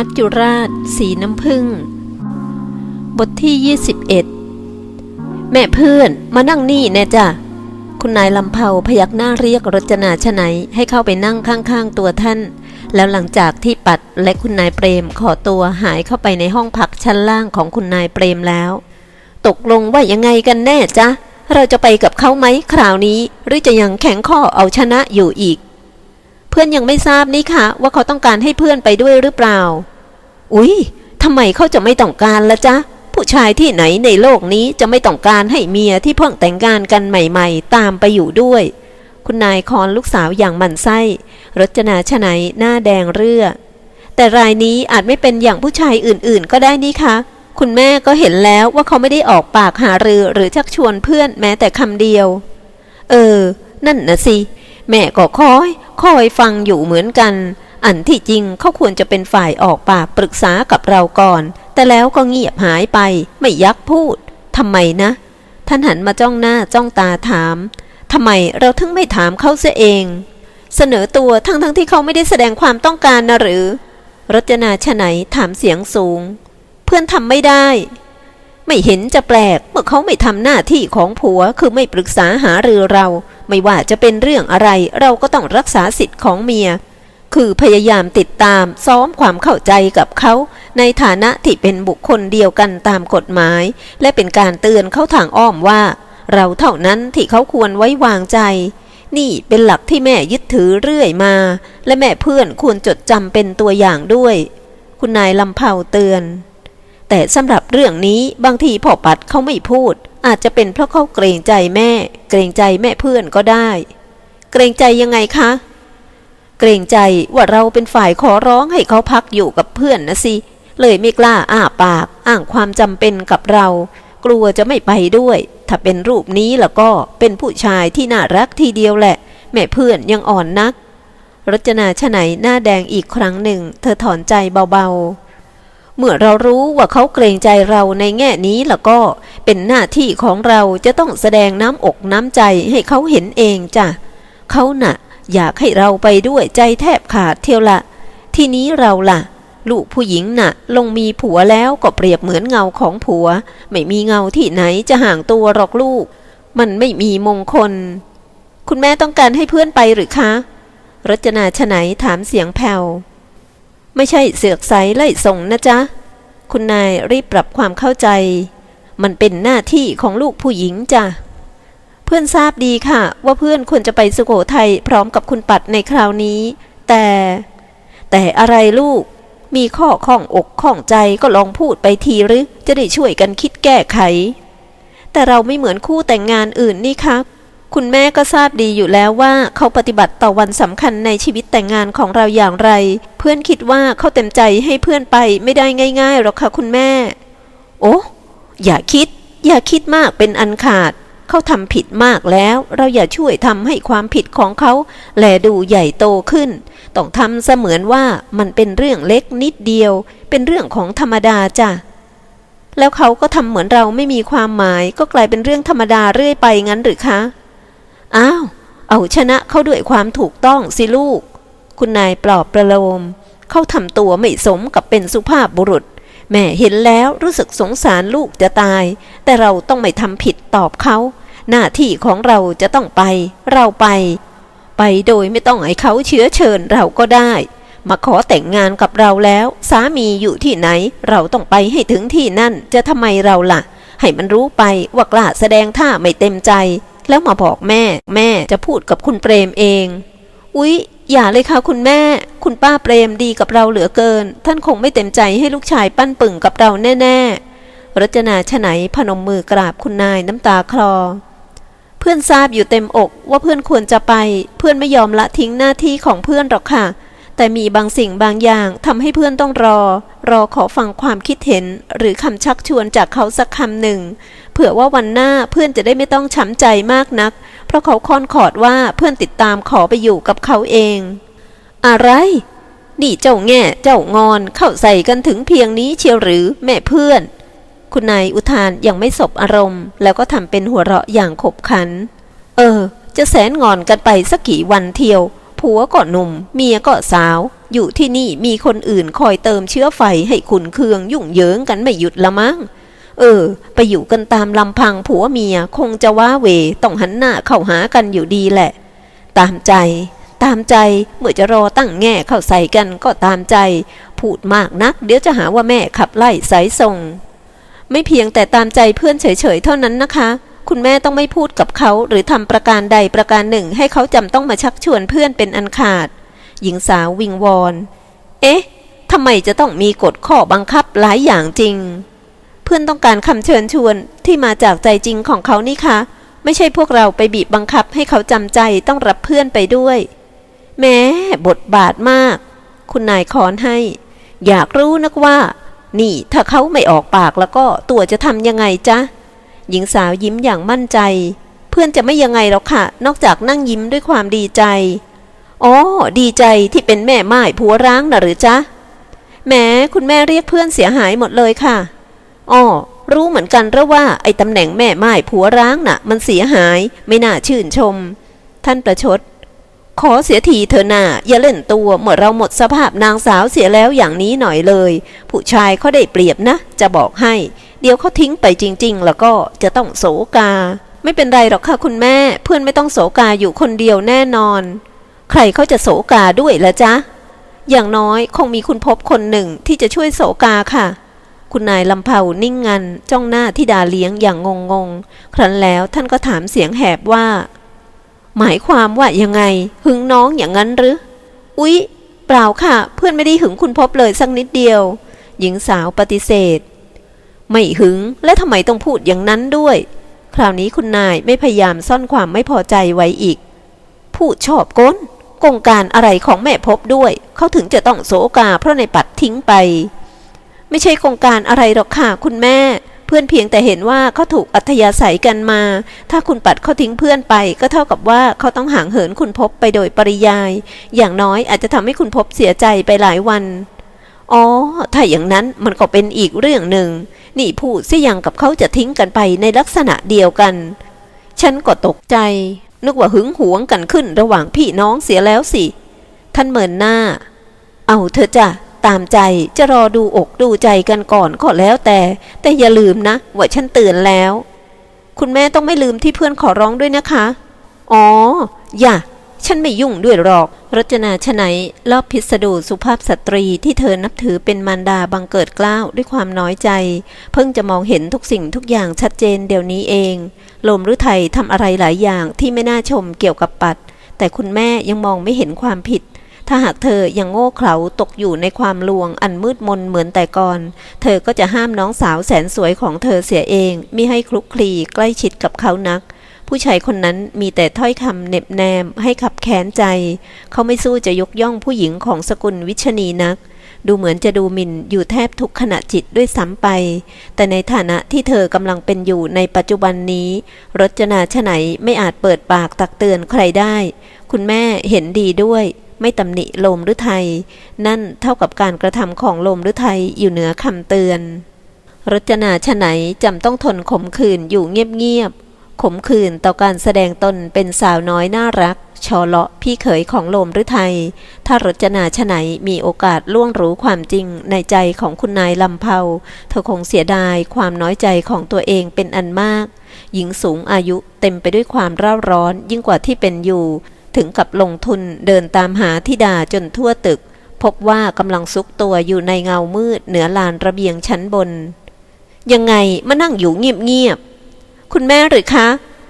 มัจจุราช สีน้ำผึ้งบทที่ 21 แม่เพื่อนมานั่งนี่แน่จ้ะ คุณนายลำเผาพยักหน้าเรียกรจนาชนัยให้เข้าไปนั่งข้างๆตัวท่าน แล้วหลังจากที่ปัดและคุณนายเปรมขอตัวหายเข้าไปในห้องพักชั้นล่างของคุณนายเปรมแล้ว ตกลงว่ายังไงกันแน่จ๊ะ เราจะไปกับเขาไหมคราวนี้ หรือจะยังแข็งข้อเอาชนะอยู่อีก เพื่อนยังไม่ทราบนี่ค่ะ ว่าเขาต้องการให้เพื่อนไปด้วยหรือเปล่า อุ๊ยทำไมเขาจะไม่ต้องการละจ๊ะ ผู้ชายที่ไหนในโลกนี้จะไม่ต้องการให้เมียที่เพิ่งแต่งงานกันใหม่ๆ ตามไปอยู่ด้วย คุณนายคอนลูกสาวอย่างมันไส้ รจนาชนัยหน้าแดงเรื่อ แต่รายนี้อาจไม่เป็นอย่างผู้ชายอื่นๆ ก็ได้นี่คะคุณแม่ก็เห็นแล้วว่าเขาไม่ได้ออกปากหารือหรือชักชวนเพื่อนแม้แต่คำเดียว เออ นั่นนะสิ แม่ก็คอยคอยฟังอยู่เหมือนกัน อันที่จริงเขาควรจะเป็นฝ่ายออกปากปรึกษากับเราก่อน แต่แล้วก็เงียบหายไป ไม่ยักพูดทำไมนะ ท่านหันมาจ้องหน้าจ้องตาถามทำไมเราถึงไม่ถามเขาเสียเอง เสนอตัวทั้งๆทที่เขาไม่ได้แสดงความต้องการนะหรือ รจนาชไหนถามเสียงสูง เพื่อนทำไม่ได้ ไม่เห็นจะแปลก เมื่อเขาไม่ทำหน้าที่ของผัวคือไม่ปรึกษาหารือเรา ไม่ว่าจะเป็นเรื่องอะไรเราก็ต้องรักษาสิทธิ์ของเมีย คือพยายามติดตามซ้อมความเข้าใจกับเขา ในฐานะที่เป็นบุคคลเดียวกันตามกฎหมาย และเป็นการเตือนเขาทางอ้อมว่า เราเท่านั้นที่เขาควรไว้วางใจ นี่เป็นหลักที่แม่ยึดถือเรื่อยมา และแม่เพื่อนควรจดจำเป็นตัวอย่างด้วย คุณนายลำเผาเตือน แต่สำหรับเรื่องนี้บางทีพ่อปัดเขาไม่พูด อาจจะเป็นเพราะเขาเกรงใจแม่ เกรงใจแม่เพื่อนก็ได้ เกรงใจยังไงคะ เกรงใจว่าเราเป็นฝ่ายขอร้องให้เขาพักอยู่กับเพื่อนนะสิ เลยไม่กล้าอ้าปาก อ้างความจำเป็นกับเรา กลัวจะไม่ไปด้วย ถ้าเป็นรูปนี้แล้วก็เป็นผู้ชายที่น่ารักทีเดียวแหละ แม่เพื่อนยังอ่อนนัก รจนาชไหนหน้าแดงอีกครั้งหนึ่ง เธอถอนใจเบาๆ เมื่อเรารู้ว่าเขาเกรงใจเราในแง่นี้แล้วก็เป็นหน้าที่ของเราจะต้องแสดงน้ำอกน้ำใจให้เขาเห็นเองจ้ะเขาน่ะ อยากให้เราไปด้วยใจแทบขาดเที่ยวละทีนี้เราล่ะ ลูกผู้หญิงน่ะ ลงมีผัวแล้วก็เปรียบเหมือนเงาของผัว ไม่มีเงาที่ไหนจะห่างตัวหรอกลูก มันไม่มีมงคล คุณแม่ต้องการให้เพื่อนไปหรือคะรจนาชไหนถามเสียงแผ่ว ไม่ใช่เสือกใสไล่ส่งนะจ๊ะ คุณนายรีบปรับความเข้าใจ มันเป็นหน้าที่ของลูกผู้หญิงจ้ะ เพื่อนทราบดีค่ะ ว่าเพื่อนควรจะไปสุโขทัยพร้อมกับคุณปัดในคราวนี้ แต่ แต่อะไรลูก มีข้อข้องอกข้องใจก็ลองพูดไปทีหรือ จะได้ช่วยกันคิดแก้ไข แต่เราไม่เหมือนคู่แต่งงานอื่นนี่ครับ คุณแม่ก็ทราบดีอยู่แล้วว่าเขาปฏิบัติต่อวันสำคัญในชีวิตแต่งงานของเราอย่างไร เพื่อนคิดว่าเขาเต็มใจให้เพื่อนไปไม่ได้ง่ายๆหรอกค่ะคุณแม่ โอ้อย่าคิด อย่าคิดมากเป็นอันขาด เขาทำผิดมากแล้ว เราอย่าช่วยทำให้ความผิดของเขา แลดูใหญ่โตขึ้น ต้องทำเสมือนว่ามันเป็นเรื่องเล็กนิดเดียว เป็นเรื่องของธรรมดาจ้ะแล้วเขาก็ทำเหมือนเราไม่มีความหมาย ก็กลายเป็นเรื่องธรรมดาเรื่อยไปงั้นหรือคะ อ้าว เอาชนะเขาด้วยความถูกต้องสิลูก คุณนายปลอบประโลม เขาทำตัวไม่สมกับเป็นสุภาพบุรุษ แม่เห็นแล้วรู้สึกสงสารลูกจะตาย แต่เราต้องไม่ทำผิดตอบเขา หน้าที่ของเราจะต้องไป เราไป ไปโดยไม่ต้องให้เขาเชื้อเชิญเราก็ได้ มาขอแต่งงานกับเราแล้ว สามีอยู่ที่ไหน เราต้องไปให้ถึงที่นั่นจะทำไมเราล่ะ ให้มันรู้ไปว่ากล้าแสดงท่าไม่เต็มใจ แล้วมาบอกแม่ แม่จะพูดกับคุณเปรมเอง อุ๊ย อย่าเลยค่ะคุณแม่ คุณป้าเปรมดีกับเราเหลือเกิน ท่านคงไม่เต็มใจให้ลูกชายปั้นปึ่งกับเราแน่ ๆ รจนาชไหนพนมมือกราบคุณนายน้ำตาคลอ เพื่อนทราบอยู่เต็มอกว่าเพื่อนควรจะไป เพื่อนไม่ยอมละทิ้งหน้าที่ของเพื่อนหรอกค่ะ แต่มีบางสิ่งบางอย่างทำให้เพื่อนต้องรอ รอขอฟังความคิดเห็น หรือคำชักชวนจากเขาสักคำหนึ่ง เผื่อว่าวันหน้าเพื่อนจะได้ไม่ต้องช้ำใจมากนัก เพราะเขาค่อนขอดว่าเพื่อนติดตามขอไปอยู่กับเขาเอง อะไรนี่เจ้าแง่เจ้างอนเข้าใส่กันถึงเพียงนี้เชียวหรือแม่เพื่อน คุณนายอุทานยังไม่สบอารมณ์ แล้วก็ทำเป็นหัวเราะอย่างขบขัน เออ จะแสนงอนกันไปสักกี่วันเที่ยว ผัวก็หนุ่ม เมียก็สาว อยู่ที่นี่มีคนอื่นคอยเติมเชื้อไฟให้ขุนเคืองยุ่งเหยิงกันไม่หยุดละมั้ง เออ ไปอยู่กันตามลำพังผัวเมียคงจะว้าเวต้องหันหน้าเข้าหากันอยู่ดีแหละ ตามใจ ตามใจเมื่อจะรอตั้งแง่เข้าใส่กันก็ตามใจ พูดมากนัก เดี๋ยวจะหาว่าแม่ขับไล่สายส่ง ไม่เพียงแต่ตามใจเพื่อนเฉยๆเท่านั้นนะคะ คุณแม่ต้องไม่พูดกับเขาหรือทำประการใดประการหนึ่ง ให้เขาจำต้องมาชักชวนเพื่อนเป็นอันขาด หญิงสาววิงวอน เอ๊ะทำไมจะต้องมีกฎข้อบังคับหลายอย่างจริง เพื่อนต้องการคำเชิญชวนที่มาจากใจจริงของเขานี่คะ ไม่ใช่พวกเราไปบีบบังคับให้เขาจำใจต้องรับเพื่อนไปด้วย แม้บทบาทมาก คุณนายคอนให้ อยากรู้นักว่า นี่ถ้าเขาไม่ออกปากแล้วก็ตัวจะทำยังไงจ๊ะ หญิงสาวยิ้มอย่างมั่นใจ เพื่อนจะไม่ยังไงหรอกค่ะ นอกจากนั่งยิ้มด้วยความดีใจ อ๋อ ดีใจที่เป็นแม่ไม้ผัวร้างนะหรือจ๊ะแหม้คุณแม่เรียกเพื่อนเสียหายหมดเลยค่ะ อ๋อ รู้เหมือนกันรือว่าไอ้ตำแหน่งแม่ไม้ผัวร้างน่ะ มันเสียหาย ไม่น่าชื่นชม ท่านประชด ขอเสียทีเถอะนาอย่าเล่นตัวเมื่อเราหมดสภาพนางสาวเสียแล้วอย่างนี้หน่อยเลย ผู้ชายเขาได้เปรียบนะ จะบอกให้ เดี๋ยวเขาทิ้งไปจริง ๆ แล้วก็จะต้องโศกา ไม่เป็นไรหรอกค่ะคุณแม่ เพื่อนไม่ต้องโศกาอยู่คนเดียวแน่นอน ใครเขาจะโศกาด้วยละจ๊ะ อย่างน้อยคงมีคุณพบคนหนึ่งที่จะช่วยโศกาค่ะ คุณนายลำเผานิ่งงันจ้องหน้าที่ดาเลี้ยงอย่างงงงๆครั้นแล้วท่านก็ถามเสียงแหบว่า หมายความว่ายังไง หึงน้องอย่างนั้นหรือ อุ๊ย เปล่าค่ะ เพื่อนไม่ได้หึงคุณพบเลยสักนิดเดียว หญิงสาวปฏิเสธ ไม่หึง และทำไมต้องพูดอย่างนั้นด้วย คราวนี้คุณนายไม่พยายามซ่อนความไม่พอใจไว้อีกพูดชอบก้นกงการอะไรของแม่พบด้วย เขาถึงจะต้องโศกาเพราะในปัดทิ้งไป ไม่ใช่โครงการอะไรหรอกค่ะคุณแม่ เพื่อนเพียงแต่เห็นว่าเขาถูกอัธยาศัยกันมา ถ้าคุณปัดเขาทิ้งเพื่อนไป ก็เท่ากับว่าเขาต้องห่างเหินคุณพบไปโดยปริยาย อย่างน้อยอาจจะทำให้คุณพบเสียใจไปหลายวันอ๋อ ถ้าอย่างนั้นมันก็เป็นอีกเรื่องหนึ่ง นี่พูดเสียยังกับเขาจะทิ้งกันไปในลักษณะเดียวกัน ฉันก็ตกใจ นึกว่าหึงหวงกันขึ้นระหว่างพี่น้องเสียแล้วสิ ท่านเหมินหน้า เอาเธอจ้ะตามใจจะรอดูอกดูใจกันก่อนก็แล้วแต่ แต่อย่าลืมนะ ว่าฉันเตือนแล้ว คุณแม่ต้องไม่ลืมที่เพื่อนขอร้องด้วยนะคะ อ๋อ อย่า ฉันไม่ยุ่งด้วยหรอก รจนาชไหนรอบพิสดูสุภาพสตรีที่เธอนับถือเป็นมารดาบังเกิดกล้าวด้วยความน้อยใจ เพิ่งจะมองเห็นทุกสิ่งทุกอย่างชัดเจนเดี๋ยวนี้เอง ลมฤทัยทำอะไรหลายอย่างที่ไม่น่าชมเกี่ยวกับปัด แต่คุณแม่ยังมองไม่เห็นความผิด ถ้าหากเธอยังโง่เขลาตกอยู่ในความลวงอันมืดมนเหมือนแต่ก่อน เธอก็จะห้ามน้องสาวแสนสวยของเธอเสียเองมิให้คลุกคลีใกล้ชิดกับเขานัก ผู้ชายคนนั้นมีแต่ถ้อยคำเน็บแนมให้ขับแค้นใจ เขาไม่สู้จะยกย่องผู้หญิงของสกุลวิชนีนัก ดูเหมือนจะดูหมิ่นอยู่แทบทุกขณะจิตด้วยซ้ำไป แต่ในฐานะที่เธอกำลังเป็นอยู่ในปัจจุบันนี้ รจนาชไหนไม่อาจเปิดปากตักเตือนใครได้ คุณแม่เห็นดีด้วยไม่ตำหนิโลมหรือไทย นั่นเท่ากับการกระทำของโลมหรือไทยอยู่เหนือคำเตือน รจนาชไหนจำต้องทนขมขื่นอยู่เงียบๆ ขมขื่นต่อการแสดงตนเป็นสาวน้อยน่ารัก ชอเลาะพี่เขยของโลมหรือไทยถ้ารจนาชไหนมีโอกาสล่วงรู้ความจริงในใจของคุณนายลำเพาเธอคงเสียดายความน้อยใจของตัวเองเป็นอันมาก หญิงสูงอายุเต็มไปด้วยความร่าร้อนยิ่งกว่าที่เป็นอยู่ ถึงกับลงทุนเดินตามหาธิดาจนทั่วตึก พบว่ากำลังซุกตัวอยู่ในเงามืดเหนือลานระเบียงชั้นบน ยังไงมานั่งอยู่เงียบๆ คุณแม่หรือคะ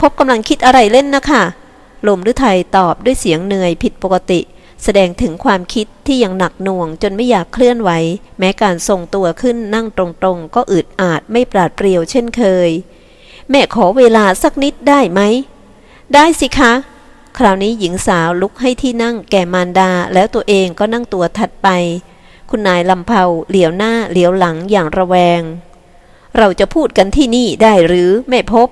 พบกำลังคิดอะไรเล่นนะคะลมฤทัยตอบด้วยเสียงเหนื่อยผิดปกติ แสดงถึงความคิดที่ยังหนักหน่วงจนไม่อยากเคลื่อนไหว แม้การทรงตัวขึ้นนั่งตรงๆ ก็อึดอาดไม่ปราดเปรียวเช่นเคย แม่ขอเวลาสักนิดได้ไหม ได้สิคะ คราวนี้หญิงสาวลุกให้ที่นั่งแก่มารดาแล้วตัวเองก็นั่งตัวถัดไป คุณนายลำเผาเหลียวหน้าเหลียวหลังอย่างระแวง เราจะพูดกันที่นี่ได้หรือแม่พบ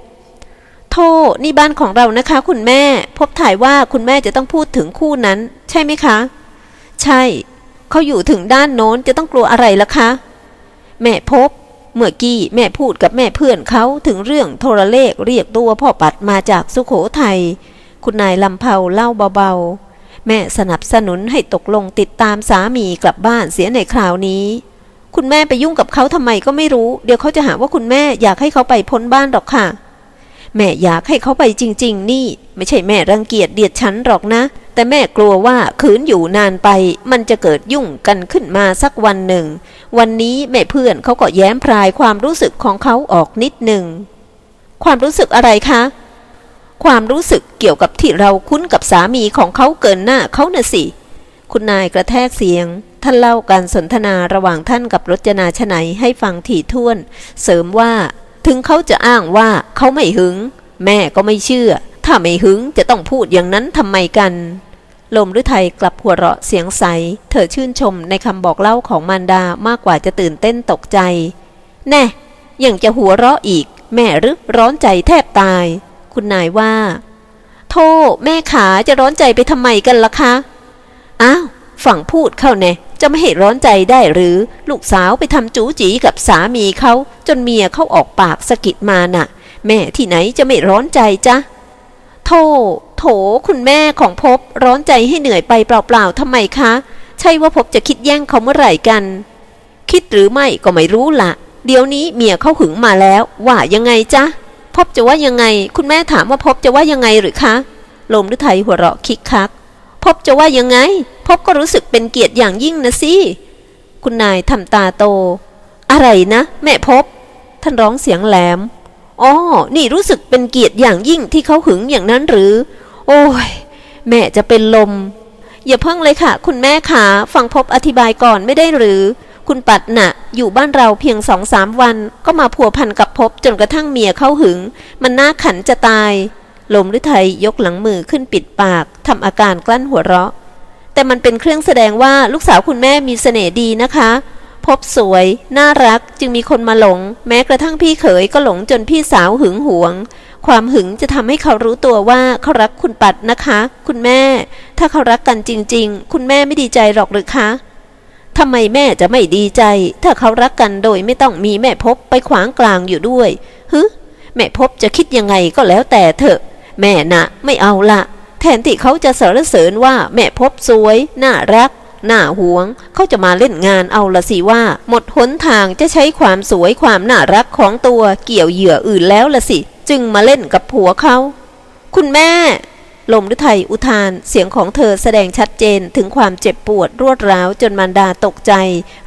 โทษนี่บ้านของเรานะคะ คุณแม่ พบถ่ายว่าคุณแม่จะต้องพูดถึงคู่นั้น ใช่ไหมคะ ใช่ เขาอยู่ถึงด้านโน้นจะต้องกลัวอะไรล่ะคะ แม่พบ เมื่อกี้แม่พูดกับแม่เพื่อนเขาถึงเรื่องโทรเลขเรียกตัวพ่อปัดมาจากสุโขทัย คุณนายลำเผาเล่าเบาๆ แม่สนับสนุนให้ตกลงติดตามสามีกลับบ้านเสียในคราวนี้ คุณแม่ไปยุ่งกับเขาทำไมก็ไม่รู้ เดี๋ยวเขาจะหาว่าคุณแม่อยากให้เขาไปพ้นบ้านหรอกค่ะ แม่อยากให้เขาไปจริง ๆ นี่ ไม่ใช่แม่รังเกียจเดียดฉันหรอกนะ แต่แม่กลัวว่าขืนอยู่นานไป มันจะเกิดยุ่งกันขึ้นมาสักวันหนึ่ง วันนี้แม่เพื่อนเขาก็แย้มพรายความรู้สึกของเขาออกนิดหนึ่ง ความรู้สึกอะไรคะความรู้สึกเกี่ยวกับที่เราคุ้นกับสามีของเขาเกินหน้าเขาน่ะสิ คุณนายกระแทกเสียง ท่านเล่าการสนทนาระหว่างท่านกับรจนาชนัยให้ฟังถี่ถ้วน เสริมว่า ถึงเขาจะอ้างว่าเขาไม่หึง แม่ก็ไม่เชื่อ ถ้าไม่หึงจะต้องพูดอย่างนั้นทำไมกัน ลมฤทัยกลับหัวเราะเสียงใส เธอชื่นชมในคำบอกเล่าของมารดามากกว่าจะตื่นเต้นตกใจ แน่ยังจะหัวเราะอีก แม่หรือร้อนใจแทบตาย คุณนายว่าโธ่แม่ขาจะร้อนใจไปทำไมกันล่ะคะ อ้าว ฝั่งพูดเข้าแน่จะไม่ให้ร้อนใจได้หรือ ลูกสาวไปทำจูจีกับสามีเขาจนเมียเขาออกปากสะกิดมาน่ะ แม่ที่ไหนจะไม่ร้อนใจจ๊ะโธ่โถคุณแม่ของพบร้อนใจให้เหนื่อยไปเปล่าๆทำไมคะ ใช่ว่าพบจะคิดแย่งเขาเมื่อไหร่กัน คิดหรือไม่ก็ไม่รู้ละเดี๋ยวนี้เมียเขาหึงมาแล้ว ว่ายังไงจ๊ะพบจะว่ายังไง คุณแม่ถามว่าพบจะว่ายังไงหรือคะ ลมฤทัยหัวเราะคิกคัก พบจะว่ายังไง พบก็รู้สึกเป็นเกียรติอย่างยิ่งนะสิ คุณนายทำตาโต อะไรนะ แม่พบ ท่านร้องเสียงแหลมอ๋อนี่รู้สึกเป็นเกียรติอย่างยิ่งที่เขาหึงอย่างนั้นหรือ โอ้ย แม่จะเป็นลม อย่าเพิ่งเลยค่ะ คุณแม่ขาฟังพบอธิบายก่อนไม่ได้หรือ คุณปัดน่ะ อยู่บ้านเราเพียงสองสามวัน ก็มาพัวพันกับพบจนกระทั่งเมียเข้าหึง มันน่าขันจะตาย ลมฤทัยยกหลังมือขึ้นปิดปากทำอาการกลั้นหัวเราะ แต่มันเป็นเครื่องแสดงว่าลูกสาวคุณแม่มีเสน่ห์ดีนะคะ พบสวย น่ารักจึงมีคนมาหลง แม้กระทั่งพี่เขยก็หลงจนพี่สาวหึงหวง ความหึงจะทำให้เขารู้ตัวว่าเขารักคุณปัดนะคะ คุณแม่ ถ้าเขารักกันจริง ๆ คุณแม่ไม่ดีใจหรอกหรือคะทำไมแม่จะไม่ดีใจ ถ้าเขารักกันโดยไม่ต้องมีแม่พบไปขวางกลางอยู่ด้วยฮึแม่พบจะคิดยังไงก็แล้วแต่เถอะ แม่น่ะไม่เอาละแทนที่เขาจะสรรเสริญว่าแม่พบสวย น่ารัก น่าหวง เขาจะมาเล่นงานเอาละสิว่า หมดหนทางจะใช้ความสวยความน่ารักของตัวเกี่ยวเหยื่ออื่นแล้วละสิ จึงมาเล่นกับผัวเขา คุณแม่ ลมฤทัยอุทานเสียงของเธอแสดงชัดเจนถึงความเจ็บปวดรวดร้าวจนมารดาตกใจ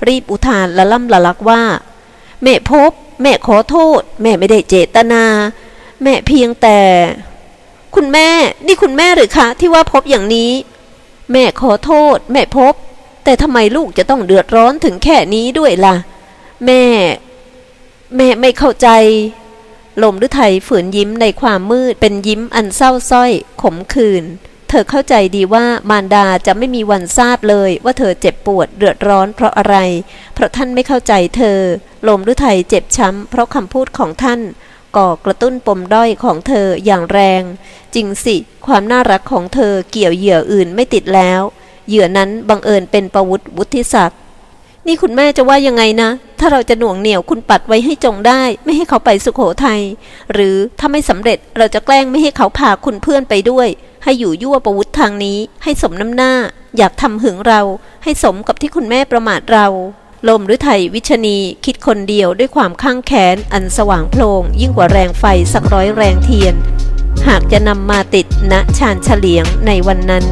รีบอุทานละล่ำละลักว่า แม่พบ แม่ขอโทษ แม่ไม่ได้เจตนา แม่เพียงแต่ คุณแม่ นี่คุณแม่หรือคะ ที่ว่าพบอย่างนี้ แม่ขอโทษ แม่พบ แต่ทำไมลูกจะต้องเดือดร้อนถึงแค่นี้ด้วยล่ะ แม่ แม่ไม่เข้าใจ ลมฤทัยฝืนยิ้มในความมืดเป็นยิ้มอันเศร้าส้อย ขมขื่นเธอเข้าใจดีว่ามารดาจะไม่มีวันทราบเลย ว่าเธอเจ็บปวดเดือดร้อนเพราะอะไร เพราะท่านไม่เข้าใจเธอ ลมฤทัยเจ็บช้ำเพราะคำพูดของท่าน ก่อกระตุ้นปมด้อยของเธออย่างแรง จริงสิ ความน่ารักของเธอเกี่ยวเหยื่ออื่นไม่ติดแล้ว เหยื่อนั้นบังเอิญเป็นประวุฒิวุฒิศักดิ์นี่คุณแม่จะว่ายังไงนะ ถ้าเราจะหน่วงเหนี่ยวคุณปัดไว้ให้จงได้ ไม่ให้เขาไปสุขโขทัย หรือถ้าไม่สำเร็จเราจะแกล้งไม่ให้เขาพาคุณเพื่อนไปด้วย ให้อยู่ยั่วประวุฒิทางนี้ ให้สมน้ำหน้า อยากทำหึงเรา ให้สมกับที่คุณแม่ประมาทเรา ลมหรือไทยวิชนีคิดคนเดียวด้วยความข้างแค้นอันสว่างโพลงยิ่งกว่าแรงไฟสักร้อยแรงเทียน หากจะนำมาติดณชานเฉลียงในวันนั้น